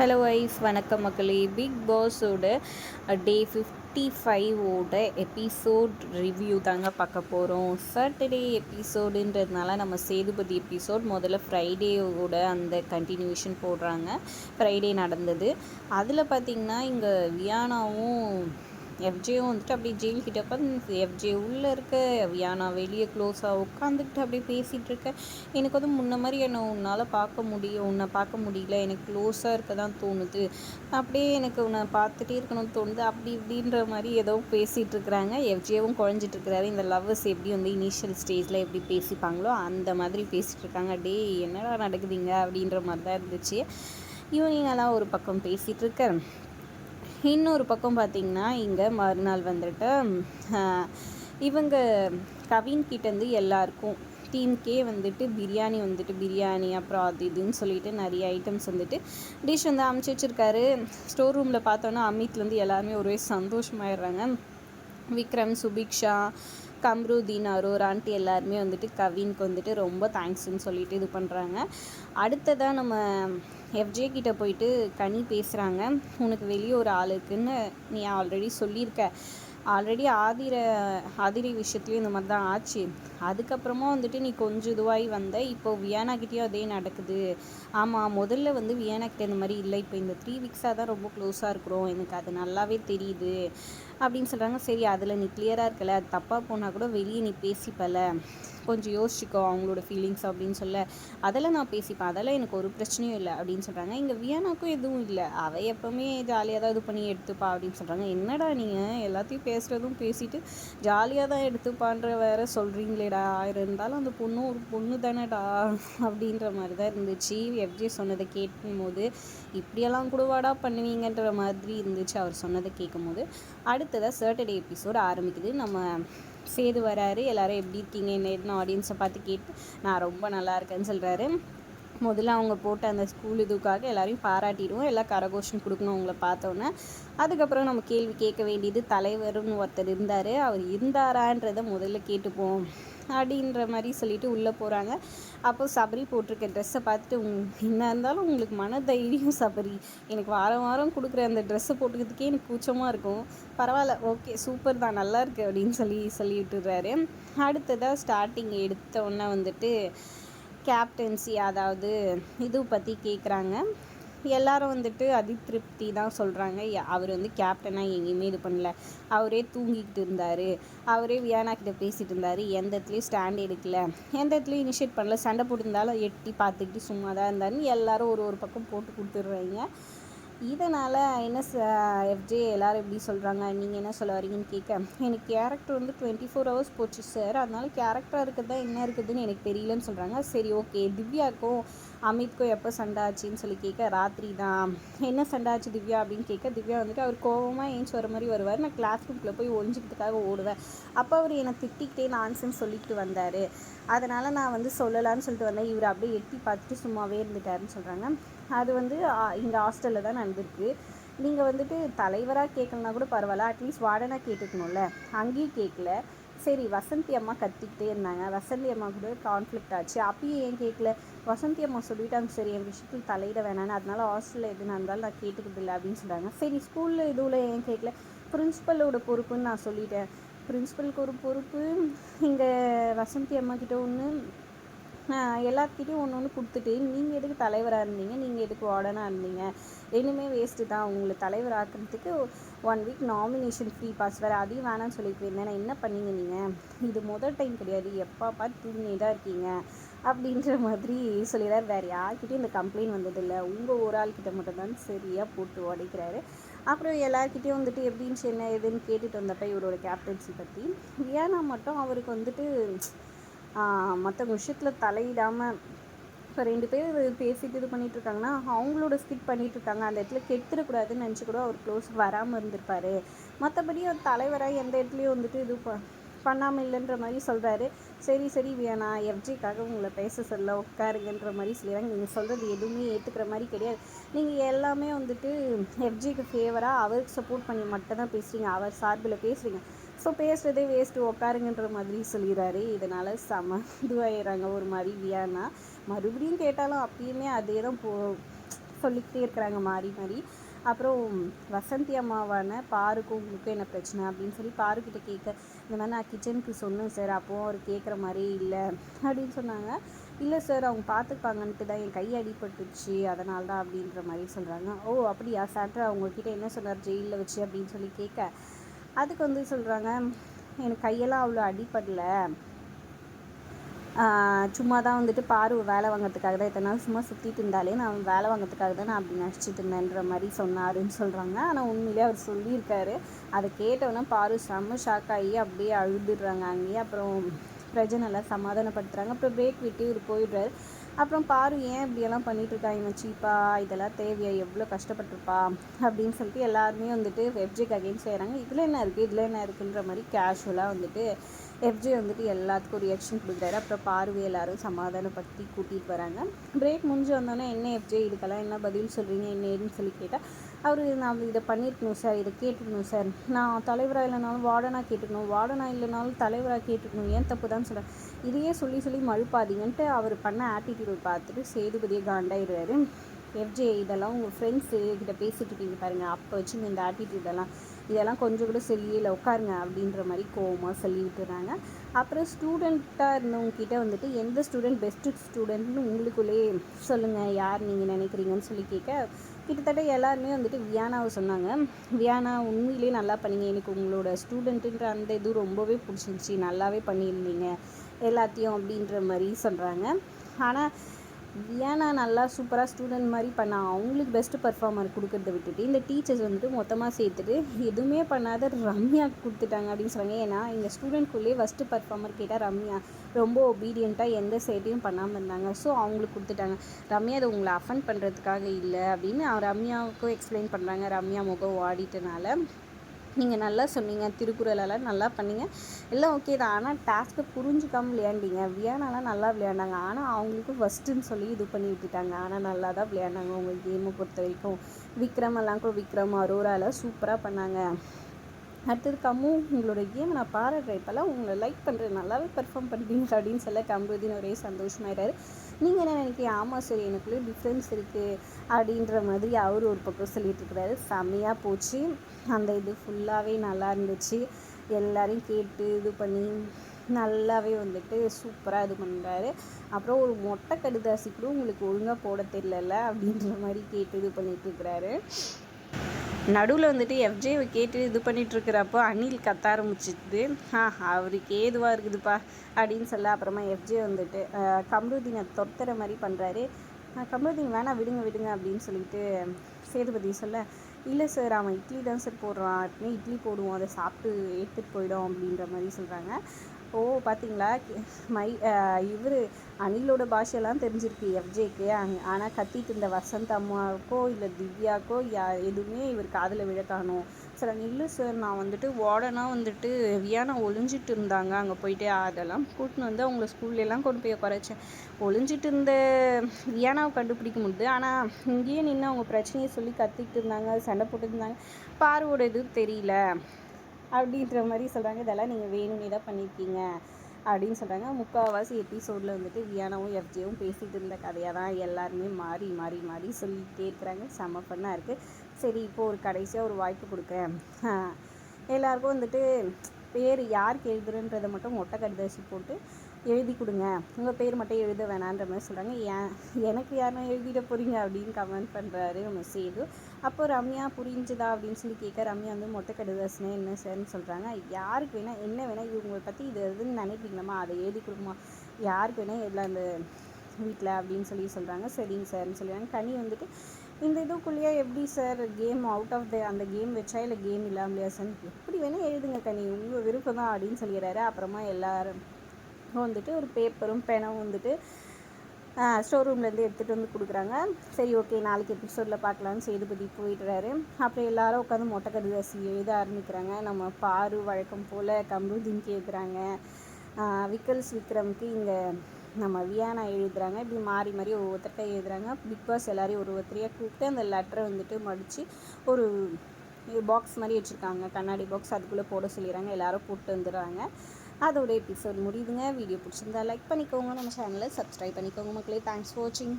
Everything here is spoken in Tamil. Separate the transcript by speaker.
Speaker 1: ஹலோ வைஸ் வணக்கம் மக்களே. பிக் பாஸோட டே ஃபிஃப்டி ஃபைவோட எபிசோட் ரிவ்யூ தாங்க பார்க்க போகிறோம் சாட்டர்டே எபிசோடுன்றதுனால நம்ம சேதுபதி எபிசோட் முதல்ல ஃப்ரைடேவோட அந்த கண்டினியூஷன் போடுறாங்க. ஃப்ரைடே நடந்தது. அதில் பார்த்திங்கன்னா இங்கே வியானாவும் எஃப்ஜேவும் வந்துட்டு அப்படியே ஜெயில் கிட்ட உட்காந்து எஃப்ஜே உள்ளே இருக்க வியானா வெளியே க்ளோஸாக உட்காந்துக்கிட்டு அப்படியே பேசிகிட்டு இருக்க. எனக்கு வந்து முன்ன மாதிரி என்னை உன்னால் பார்க்க முடியும் உன்னை பார்க்க முடியல. எனக்கு க்ளோஸாக இருக்க தான் தோணுது. அப்படியே எனக்கு உன்னை பார்த்துட்டே இருக்கணும்னு தோணுது. அப்படி இப்படின்ற மாதிரி ஏதோ பேசிகிட்டு இருக்கிறாங்க. எஃப்ஜேவும் குழஞ்சிட்டு இருக்கிறாரு. இந்த லவ்வர்ஸ் எப்படி வந்து இனிஷியல் ஸ்டேஜில் எப்படி பேசிப்பாங்களோ அந்த மாதிரி பேசிகிட்டு இருக்காங்க. டே என்னடா நடக்குதுங்க? அப்படின்ற மாதிரி தான் இருந்துச்சு. இவங்கெல்லாம் ஒரு பக்கம் பேசிகிட்டு இருக்க. இன்னொரு பக்கம் பார்த்திங்கன்னா இங்கே மறுநாள் வந்துட்டு இவங்க கவின்கிட்டேருந்து எல்லாருக்கும் டீம்க்கே வந்துட்டு பிரியாணி வந்துட்டு பிரியாணி அப்புறம் அது இதுன்னு சொல்லிட்டு நிறைய ஐட்டம்ஸ் வந்துட்டு டிஷ் வந்து அமுச்சு வச்சுருக்காரு. ஸ்டோர் ரூமில் பார்த்தோன்னா அமித்லேருந்து எல்லாருமே ஒரே சந்தோஷமாயிடுறாங்க. விக்ரம் சுபிக்ஷா கம்ருதீன் அரோர் ஆண்டி எல்லாருமே வந்துட்டு கவின்க்கு வந்துட்டு ரொம்ப தேங்க்ஸ்ன்னு சொல்லிட்டு இது பண்ணுறாங்க அடுத்ததாக நம்ம எஃப்ஜே கிட்ட போயிட்டு கனி பேசுகிறாங்க உனக்கு வெளியே ஒரு ஆள் இருக்குன்னு நீ ஆல்ரெடி சொல்லியிருக்க. ஆல்ரெடி ஆதிர ஆதிரை விஷயத்துலேயும் இந்த மாதிரி தான் ஆச்சு. அதுக்கப்புறமா வந்துட்டு நீ கொஞ்சம் இதுவாகி வந்த இப்போ வியானாக்கிட்டேயும் அதே நடக்குது. ஆமாம் முதல்ல வந்து வியானாக்கிட்ட இந்த மாதிரி இல்லை. இப்போ இந்த த்ரீ வீக்ஸாக தான் ரொம்ப க்ளோஸாக இருக்கிறோம். எனக்கு அது நல்லாவே தெரியுது. அப்படின்னு சொல்கிறாங்க சரி அதில் நீ கிளியராக இருக்கல. அது தப்பாக போனால் கூட வெளியே நீ பேசிப்பல. கொஞ்சம் யோசிச்சுக்கோ அவங்களோட ஃபீலிங்ஸ் அப்படின்னு சொல்ல. அதெல்லாம் நான் பேசிப்பேன். அதெல்லாம் எனக்கு ஒரு பிரச்சனையும் இல்லை அப்படின்னு சொல்கிறாங்க இங்கே வியானாக்கும் எதுவும் இல்லை. அவள் எப்போவுமே ஜாலியாக தான் இது பண்ணி எடுத்துப்பா அப்படின்னு சொல்கிறாங்க என்னடா நீங்கள் எல்லாத்தையும் பேசுகிறதும் பேசிட்டு ஜாலியாக தான் எடுத்துப்பான்ற வேற சொல்கிறீங்களேடா இருந்தாலும் அந்த பொண்ணு ஒரு பொண்ணு தானேடா அப்படின்ற மாதிரி தான் இருந்துச்சு எஃப்ஜி சொன்னதை கேட்கும்போது இப்படியெல்லாம் கூடவாடா பண்ணுவீங்கன்ற மாதிரி இருந்துச்சு. அவர் சொன்னதை கேட்கும் போது அடுத்ததாக சாட்டர்டே எபிசோடு ஆரம்பிக்குது. நம்ம சேது வராரு. எல்லோரும் எப்படி இருக்கீங்க? என்ன ஆடியன்ஸை பார்த்து கேட்டு நான் ரொம்ப நல்லா இருக்கேன்னு சொல்கிறாரு முதல்ல அவங்க போட்ட அந்த ஸ்கூல் இதுக்காக எல்லாரையும் பாராட்டிடுவோம். எல்லாம் கரகோஷன் கொடுக்கணும் அவங்கள பார்த்தோன்னே. அதுக்கப்புறம் நம்ம கேள்வி கேட்க வேண்டியது தலைவர்னு ஒருத்தர் இருந்தார். அவர் இருந்தாரான்றதை முதல்ல கேட்டுப்போம் அப்படின்ற மாதிரி சொல்லிட்டு உள்ளே போகிறாங்க அப்போ சபரி போட்டிருக்க ட்ரெஸ்ஸை பார்த்துட்டு என்ன இருந்தாலும் உங்களுக்கு மன தைரியம் சபரி. எனக்கு வாரம் வாரம் கொடுக்குற அந்த ட்ரெஸ்ஸை போட்டுக்கிறதுக்கே எனக்கு கூச்சமாக இருக்கும். பரவாயில்ல ஓகே சூப்பர் தான் நல்லா இருக்குது அப்படின்னு சொல்லி சொல்லி விட்டுறாரு அடுத்ததாக ஸ்டார்டிங் எடுத்த உடனே வந்துட்டு கேப்டன்சி அதாவது இது பற்றி கேட்குறாங்க எல்லாரும் வந்துட்டு அதிருப்தி தான் சொல்கிறாங்க அவர் வந்து கேப்டனாக எங்கேயுமே இது பண்ணல. அவரே தூங்கிக்கிட்டு இருந்தார். அவரே வியானா கிட்ட பேசிகிட்டு இருந்தார். எந்த இடத்துலையும் ஸ்டாண்ட் எடுக்கல. எந்த இடத்துலையும் இனிஷியேட் பண்ணல. சண்டை போட்டிருந்தாலும் எட்டி பார்த்துக்கிட்டு சும்மா தான் இருந்தாருன்னு எல்லாரும் ஒரு ஒரு பக்கம் போட்டு கொடுத்துட்றாங்க. இதனால் என்ன எஃப்ஜே எல்லோரும் எப்படி சொல்கிறாங்க நீங்கள் என்ன சொல்ல வரீங்கன்னு கேட்க எனக்கு கேரக்டர் வந்து டுவெண்ட்டி ஃபோர் ஹவர்ஸ் போச்சு சார் அதனால கேரக்டராக இருக்கிறதா என்ன இருக்குதுன்னு எனக்கு தெரியலன்னு சொல்கிறாங்க சரி ஓகே திவ்யாக்கும் அமித்க்கும் எப்போ சண்டை ஆச்சுன்னு சொல்லி கேட்க ராத்திரி தான். என்ன சண்டை ஆச்சு திவ்யா அப்படின்னு கேட்க திவ்யா வந்துட்டு அவர் கோபமாக ஏஞ்சி வர மாதிரி வருவார். நான் கிளாஸ் ரூம்குள்ளே போய் ஒழிஞ்சிக்கிறதுக்காக ஓடுவேன். அப்போ அவர் என்னை திட்டிக்கிட்டே நான்சன் சொல்லிட்டு வந்தார். அதனால் நான் வந்து சொல்லலான்னு சொல்லிட்டு வந்தேன். இவர் அப்படியே எட்டி பார்த்துட்டு சும்மாவே இருந்துட்டாருன்னு சொல்கிறாங்க அது வந்து இங்கே ஹாஸ்டலில் தான் நடந்திருக்கு. நீங்கள் வந்துட்டு தலைவராக கேட்கலனா கூட பரவாயில்ல. அட்லீஸ்ட் வார்டனாக கேட்டுக்கணும்ல. அங்கேயும் கேட்கல. சரி வசந்தி அம்மா கத்திக்கிட்டே இருந்தாங்க. வசந்தி அம்மா கூட கான்ஃப்ளிக்ட் ஆச்சு. அப்பயும் ஏன் கேட்கல? வசந்தி அம்மா சொல்லிட்டாங்க சரி என் விஷயத்தில் தலையிட வேணான்னு அதனால ஹாஸ்டலில் எதுனா இருந்தாலும் நான் கேட்டுக்கிறது இல்லை அப்படின்னு சொல்கிறாங்க சரி ஸ்கூலில் இதுவில் ஏன் கேட்கல. பிரின்ஸிபலோட பொறுப்புன்னு நான் சொல்லிட்டேன். பிரின்ஸிபலுக்கு ஒரு பொறுப்பு இங்கே வசந்தி அம்மா கிட்ட ஒன்று எல்லாத்துக்கிட்டையும் ஒன்று ஒன்று கொடுத்துட்டு நீங்கள் எதுக்கு தலைவராக இருந்தீங்க? நீங்கள் எதுக்கு வார்டனாக இருந்தீங்க? ரெண்டுமே வேஸ்ட்டு தான். உங்களை தலைவர் ஆக்கிறதுக்கு one week nomination free pass வேறு அதையும் வேணாம்னு சொல்லிட்டு போயிருந்தேன். என்ன பண்ணீங்க நீங்கள் இது முதல் டைம் கிடையாது. எப்போ பார்த்து தூங்கினே தான் இருக்கீங்க. அப்படின்ற மாதிரி சொல்லிடுறாரு. வேறு யார்கிட்டையும் இந்த கம்ப்ளைண்ட் வந்ததில்லை. உங்கள் ஒரு ஆள்கிட்ட மட்டும்தான் சரியாக போட்டு உடைக்கிறாரு அப்புறம் எல்லாருக்கிட்டையும் வந்துட்டு எப்படின்னு என்ன எதுன்னு கேட்டுட்டு வந்தப்ப இவரோட கேப்டன்சி பற்றி ஏன்னா மட்டும் அவருக்கு வந்துட்டு மற்ற விஷயத்தில் தலையிடாமல் இப்போ ரெண்டு பேர் பேசிட்டு இது பண்ணிகிட்ருக்காங்கன்னா அவங்களோட ஸ்கிட் பண்ணிகிட்ருக்காங்க அந்த இடத்துல கெடுத்துடக்கூடாதுன்னு நினச்சி கூட அவர் க்ளோஸ் வராமல் இருந்திருப்பார். மற்றபடி அவர் தலைவராக எந்த இடத்துலையும் வந்துட்டு இது ப பண்ணாமல் இல்லைன்ற மாதிரி சொல்கிறாரு சரி சரி வேணா எஃப்ஜிக்காக உங்களை பேச சொல்ல உட்காருங்கன்ற மாதிரி சொல்லிடுறாங்க நீங்கள் சொல்கிறது எதுவுமே ஏற்றுக்கிற மாதிரி கிடையாது. நீங்கள் எல்லாமே வந்துட்டு எஃப்ஜிக்கு ஃபேவராக அவருக்கு சப்போர்ட் பண்ணி மட்டும் தான் பேசுகிறீங்க அவர் சார்பில் பேசுகிறீங்க ஸோ பேசுகிறதே வேஸ்ட்டு உட்காருங்கன்ற மாதிரி சொல்லிடுறாரு. இதனால் செம இதுவாயிடுறாங்க ஒரு மாதிரி வியானா. மறுபடியும் கேட்டாலும் அப்பயுமே அதே தான் போ சொல்லிக்கிட்டே இருக்கிறாங்க மாறி மாறி. அப்புறம் வசந்தி அம்மாவான பாருக்கும் உங்களுக்கும் என்ன பிரச்சனை அப்படின்னு சொல்லி பாருக்கிட்ட கேட்க இந்த மாதிரி நான் கிச்சனுக்கு சொன்னேன் சார் அப்போது அவர் கேட்குற மாதிரி இல்லை அப்படின்னு சொன்னாங்க. இல்லை சார் அவங்க பார்த்துப்பாங்கன்ட்டு தான் என் கை அடிபட்டுச்சு அதனால தான் அப்படின்ற மாதிரி சொல்கிறாங்க ஓ அப்படியா சார் அவங்கக்கிட்ட என்ன சொன்னார்? ஜெயிலில் வச்சு அப்படின்னு சொல்லி கேட்க அதுக்கு வந்து சொல்கிறாங்க எனக்கு கையெல்லாம் அவ்வளோ அடிப்படலை சும்மா தான் வந்துட்டு பாரு வேலை வாங்கிறதுக்காக தான் இத்தனை நாள் சும்மா சுற்றிட்டு இருந்தாலே நான் வேலை வாங்கிறதுக்காக தான் நான் அப்படி நினச்சிட்டு இருந்தேன்ற மாதிரி சொன்னாருன்னு சொல்கிறாங்க ஆனால் உண்மையிலே அவர் சொல்லியிருக்காரு. அதை கேட்டவுடனே பாரு செம்ம ஷாக் ஆகி அப்படியே அழுதுடுறாங்க அங்கேயே. அப்புறம் பிரஜனெல்லாம் சமாதானப்படுத்துகிறாங்க அப்புறம் பிரேக் விட்டு இவர் போயிடுறாரு. அப்புறம் பாரு ஏன் இப்படியெல்லாம் பண்ணிகிட்ருக்கா இவன் சீப்பா இதெல்லாம் தேவையா? எவ்வளோ கஷ்டப்பட்டிருப்பா? அப்படின்னு சொல்லிட்டு எல்லாருமே வந்துட்டு வெப்ஜெக் அகெயின் செய்கிறாங்க இதில் என்ன இருக்குது இதில் என்ன இருக்குன்ற மாதிரி கேஷுவலாக வந்துட்டு எஃப்ஜே வந்துட்டு எல்லாத்துக்கும் ரியாக்ஷன் கொடுக்குறாரு. அப்புறம் பார்வை எல்லாரும் சமாதானப்படுத்தி கூட்டிகிட்டு வராங்க. பிரேக் முடிஞ்சு வந்தோடனே என்ன எஃப்ஜே இதுக்கெல்லாம் என்ன பதில் சொல்கிறீங்க என்ன ஏதுன்னு சொல்லி கேட்டால் அவர் நான் இதை பண்ணியிருக்கணும் சார் இதை கேட்டுக்கணும் சார் நான் தலைவராக இல்லைனாலும் வார்டனாக கேட்டுக்கணும். வார்டனாக இல்லைனாலும் தலைவராக கேட்டுக்கணும். ஏன் தப்பு தான் சொல்கிறேன் இதையே சொல்லி சொல்லி மழுப்பாதீங்கன்ட்டு அவர் பண்ண ஆட்டிடியூட் பார்த்துட்டு சேதுபதியை காண்டாயிடுறாரு. எஃப்ஜே இதெல்லாம் உங்கள் ஃப்ரெண்ட்ஸு கிட்ட பேசிகிட்டு இருக்கீங்க பாருங்கள் அப்போ வச்சுங்க இந்த ஆட்டிடியூடெல்லாம் இதெல்லாம் கொஞ்சம் கூட சரியில்லை உட்காருங்க அப்படின்ற மாதிரி கோவமாக சொல்லி விட்டுறாங்க. அப்புறம் ஸ்டூடெண்ட்டாக இருந்தவங்கக்கிட்ட வந்துட்டு எந்த ஸ்டூடெண்ட் பெஸ்ட்டு ஸ்டூடெண்ட்னு உங்களுக்குள்ளேயே சொல்லுங்கள் யார் நீங்கள் நினைக்கிறீங்கன்னு சொல்லி கேட்க கிட்டத்தட்ட எல்லாருமே வந்துட்டு வியானாவை சொன்னாங்க. வியானா உண்மையிலே நல்லா பண்ணீங்க. எனக்கு உங்களோட ஸ்டூடெண்ட்டுன்ற அந்த இது ரொம்பவே பிடிச்சிருந்துச்சி. நல்லாவே பண்ணியிருந்தீங்க. எல்லாத்தையும் அப்படின்ற மாதிரி சொல்கிறாங்க ஆனால் ஏன்னா நல்லா சூப்பராக ஸ்டூடெண்ட் மாதிரி பண்ணால் அவங்களுக்கு பெஸ்ட்டு பர்ஃபார்மர் கொடுக்கறத விட்டுட்டு இந்த டீச்சர்ஸ் வந்துட்டு மொத்தமாக சேர்த்துட்டு எதுவுமே பண்ணாத ரம்யா கொடுத்துட்டாங்க அப்படின்னு சொல்கிறாங்க ஏன்னா எங்கள் ஸ்டூடெண்ட்குள்ளேயே ஃபஸ்ட்டு பர்ஃபார்மர் கேட்டால் ரம்யா. ரொம்ப ஒபீடியண்ட்டாக எந்த சைட்டையும் பண்ணாமல் இருந்தாங்க. ஸோ அவங்களுக்கு கொடுத்துட்டாங்க. ரம்யா அதை உங்களை அஃபன் பண்ணுறதுக்காக இல்லை அப்படின்னு ரம்யாவுக்கும் எக்ஸ்பிளைன் பண்ணுறாங்க ரம்யா முகம் வாடிட்டனால. நீங்கள் நல்லா சொன்னீங்க திருக்குறளெல்லாம் நல்லா பண்ணீங்க. எல்லாம் ஓகே தான். ஆனால் டாஸ்க்கை புரிஞ்சுக்காமல் விளையாண்டிங்க. வியானாலாம் நல்லா விளையாண்டாங்க. ஆனால் அவங்களுக்கும் ஃபஸ்ட்டுன்னு சொல்லி இது பண்ணி விட்டுட்டாங்க. ஆனால் நல்லா தான் விளையாண்டாங்க உங்கள் கேமை பொறுத்த வரைக்கும். விக்ரம் எல்லாம் கூட விக்ரம் அரோராலாம் சூப்பராக பண்ணாங்க. அடுத்தது கம்மு உங்களோட கேமை நான் பாராட்டுறேன். இப்போல்லாம் உங்களை லைக் பண்ணுறேன் நல்லாவே பெர்ஃபார்ம் பண்ணுறீங்க அப்படின்னு சொல்ல கம்ருதீன் ஒரே சந்தோஷமாயிட்டாரு நீங்கள் என்ன நினைக்கிறீங்க? ஆமாம் சார் எனக்குள்ளே டிஃப்ரென்ஸ் இருக்குது அப்படின்ற மாதிரி அவர் ஒரு பக்கம் சொல்லிட்டு இருக்கிறாரு செம்மையாக போச்சு. அந்த இது ஃபுல்லாகவே நல்லா இருந்துச்சு. எல்லோரையும் கேட்டு இது பண்ணி நல்லாவே வந்துட்டு சூப்பராக இது பண்ணுறாரு அப்புறம் ஒரு மொட்டை கடுதாசி கூட உங்களுக்கு ஒழுங்காக போட தெரியல அப்படின்ற மாதிரி கேட்டு இது பண்ணிகிட்ருக்கிறாரு நடுவில் வந்துட்டு எஃப்ஜேவை கேட்டு இது பண்ணிகிட்ருக்கிறப்போ அணில் கத்த ஆரம்பிச்சிது ஆ அவருக்கு ஏதுவாக இருக்குதுப்பா அப்படின்னு சொல்ல அப்புறமா எஃப்ஜே வந்துட்டு கம்ருதீனை தொத்துற மாதிரி பண்ணுறாரு கம்ருதீன் வேணாம் விடுங்க விடுங்க அப்படின்னு சொல்லிட்டு சேதுபதி சொல்ல இல்லை சார் அவன் இட்லி தான் சார் போடுறான். அப்படியே இட்லி போடுவோம் அதை சாப்பிட்டு எடுத்துகிட்டு போயிடும் அப்படின்ற மாதிரி சொல்கிறாங்க ஓ பார்த்தீங்களா மை இவர் அனிலோட பாஷையெல்லாம் தெரிஞ்சிருக்கு எஃப்ஜேக்கு. அங் ஆனால் கத்திட்டு இருந்த வசந்த் அம்மாவுக்கோ இல்லை திவ்யாக்கோ யா எதுவுமே இவர் காதில் விழக்கானோ காணும். சார் இல்லை சார் நான் வந்துட்டு வார்டனாக வந்துட்டு வியானா ஒளிஞ்சிட்டு இருந்தாங்க. அங்கே போயிட்டு அதெல்லாம் கூட்டின்னு வந்து அவங்கள ஸ்கூல்லலாம் கொண்டு போய் குறைச்சேன் ஒளிஞ்சிட்டு இருந்த வியானாவை கண்டுபிடிக்க முடியுது ஆனால் இங்கேயே நின்று அவங்க பிரச்சனையை சொல்லி கத்திக்கிட்டு இருந்தாங்க சண்டை போட்டுருந்தாங்க பார்வோட இது தெரியல. அப்படின்ற மாதிரி சொல்கிறாங்க இதெல்லாம் நீங்கள் வேணும்னே தான் பண்ணியிருக்கீங்க அப்படின்னு சொல்கிறாங்க முக்கால்வாசி எபிசோடில் வந்துட்டு வியானாவும் எஃப்ஜேவும் பேசிகிட்டு இருந்த கதையாக தான் எல்லாருமே மாறி மாறி மாறி சொல்லிகிட்டே இருக்கிறாங்க. செம பண்ணாக இருக்குது சரி இப்போது ஒரு கடைசியாக ஒரு வாய்ப்பு கொடுக்குறேன். எல்லாருக்கும் வந்துட்டு பேர் யாருக்கு எழுதுறன்றதை மட்டும் மொட்டை கடிதாசி போட்டு எழுதி கொடுங்க. உங்கள் பேர் மட்டும் எழுத வேணான்ற மாதிரி சொல்கிறாங்க ஏன் எனக்கு யாரும் எழுதிட போகிறீங்க அப்படின்னு கமெண்ட் பண்ணுறாரு நம்ம சேது. அப்போ ரம்யா புரிஞ்சுதா அப்படின்னு சொல்லி கேட்க ரம்யா வந்து மொட்டை கடுதாசினா என்ன சார்னு சொல்கிறாங்க யாருக்கு வேணால் என்ன வேணால் இவங்களை பற்றி இது எதுன்னு நினைக்கிறீங்களாமா அதை எழுதி கொடுக்குமா யாருக்கு வேணால் எல்லாம் அந்த வீட்டில் அப்படின்னு சொல்லி சொல்கிறாங்க சரிங்க சார்னு சொல்லுவாங்க கனி வந்துட்டு இந்த இதுக்குள்ளேயே எப்படி sir game out of the அந்த கேம் வச்சா இல்லை கேம் இல்லாமலையா சார் எப்படி வேணால் எழுதுங்க கனி. உங்கள் விருப்பம் தான் அப்படின்னு சொல்லிடுறாரு. அப்புறமா எல்லோரும் வந்துட்டு ஒரு பேப்பரும் பெனும் வந்துட்டு ஸ்டோர் ரூம்லேருந்து எடுத்துகிட்டு வந்து கொடுக்குறாங்க. சரி ஓகே நாளைக்கு எபிசோடில் பார்க்கலான்னு சேதுபதி போயிடுறாரு அப்புறம் எல்லாரும் உட்காந்து மொட்டை கடிதாசி எழுத ஆரம்பிக்கிறாங்க. நம்ம பாரு வழக்கம் போல் கம்ருதீன் கேட்குறாங்க விக்கல்ஸ் விக்ரம்க்கு இங்கே நம்ம வியானா எழுதுகிறாங்க இப்படி மாறி மாறி ஒவ்வொருத்தர்கிட்ட எழுதுகிறாங்க பிக் பாஸ் எல்லோரையும் ஒரு ஒருத்தரையாக கூப்பிட்டு அந்த லெட்டரை வந்துட்டு மடித்து ஒரு பாக்ஸ் மாதிரி வச்சுருக்காங்க. கண்ணாடி பாக்ஸ் அதுக்குள்ளே போட சொல்லிடுறாங்க. எல்லோரும் போட்டு வந்துடுறாங்க. அதோட எபிசோட் முடியுதுங்க. வீடியோ பிடிச்சிருந்தா லைக் பண்ணிக்கோங்க. நம்ம சேனலை சப்ஸ்கிரைப் பண்ணிக்கோங்க மக்களே. தேங்க்ஸ் ஃபார் வாட்சிங்